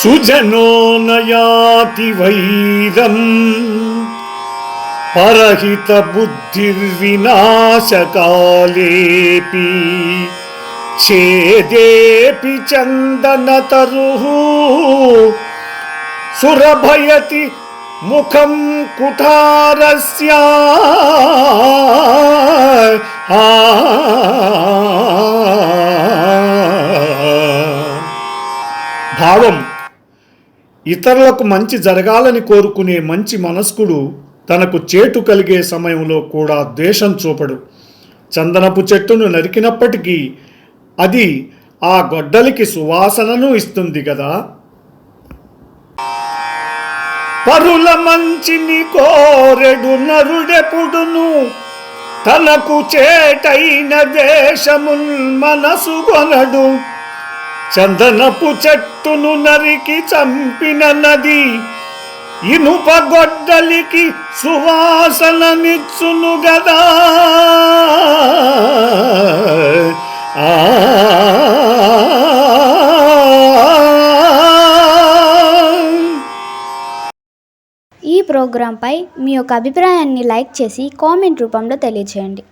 సుజనో నయాతి వైరం పరహిత బుద్ధిర్వినాశకాలేపి ఛేదేపి చందనతరు సురభయతి ముఖం కుఠారస్య భావం ఇతరులకు మంచి జరగాలని కోరుకునే మంచి మనస్కుడు తనకు చేటు కలిగే సమయంలో కూడా ద్వేషం చూపడు. చందనపు చెట్టును నరికినప్పటికీ అది ఆ గొడ్డలికి సువాసనను ఇస్తుంది కదా పరుల మంచిని కోరెడు నరుడెపుడును తనకు చేటైన దేశముల్ మనసు కొనడు. చందనపు చెట్టును నరికి చంపిన నది ఇనుప గొడ్డలికి సువాసననిచ్చును గదా. ఆ. ఈ ప్రోగ్రాంపై మీ యొక్క అభిప్రాయాన్ని లైక్ చేసి కామెంట్ రూపంలో తెలియచేయండి.